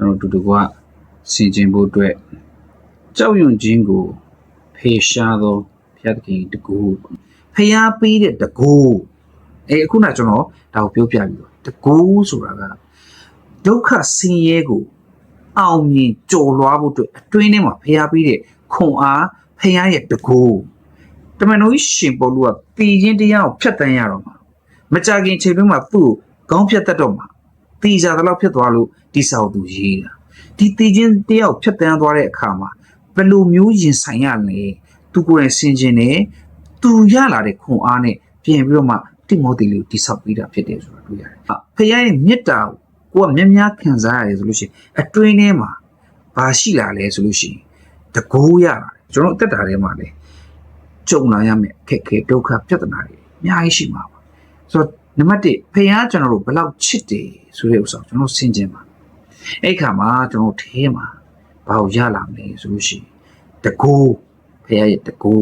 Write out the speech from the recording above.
ကျွန်တော်တို့တူကဆင်ကျင်ဖို့အတွက်ကြောက်ရွံ့ခြင်းကိုဖေရှားသောဘုရားသခင်တကူဖျားပေးတဲ့တကူအဲအခုနကကျွန်တော်ဒါကိုပြောပြပြီးတော့တကူဆိုတာကဒုက္ခဆင်းရဲကိုအောင်မြင်ကြော်လွှားဖို့အတွက်အတွင်းထဲမှာဖျားပေးတဲ့ခွန်အားဖျားရဲ့တကူတမန်တော်ကြီးရှင်ပေါ်လူကပြည်ချင်းတရားကိုဖျက်တမ်းရတော့မှာမကြခင်ချိန်တွင်းမှာသူ့ကိုခေါင်းဖြတ်တတ်တော့မှာ တီကြတဲ့လောက်ဖြစ်သွားလို့တိဆောက်သူရေးတာဒီတီချင်းတယောက်ဖြတ်တန်းသွားတဲ့အခါမှာဘယ်လိုမျိုးရင်ဆိုင်ရလဲသူကိုယ်တိုင်ဆင်ခြင်နေသူရလာတဲ့ခွန်အားနဲ့ပြင်ပြီးတော့မှတိမောသေလေးကိုတိဆောက်ပြီးတာဖြစ်တယ်ဆိုတာတွေ့ရတယ်။ဖခင်ရဲ့မေတ္တာကိုကိုကမြများခံစားရတယ်ဆိုလို့ရှိရင်အတွင်းထဲမှာဘာရှိလာလဲဆိုလို့ရှိရင်တကိုးရလာတယ်ကျွန်တော်အသက်တာထဲမှာလည်းကြုံလာရမယ်အခက်အခဲဒုက္ခပြဿနာတွေအများကြီးရှိမှာပါဆိုတော့ နံပါတ်1ဖခင်ကျွန်တော်တို့ဘယ်လောက်ချစ်တယ်ဆိုတဲ့ဥစ္စာကိုကျွန်တော်ဆင်ခြင်ပါအဲ့ခါမှာကျွန်တော်ထဲမှာဘာကိုရလာမလဲဆိုလို့ရှိရင်တကူဖခင်ရဲ့တကူ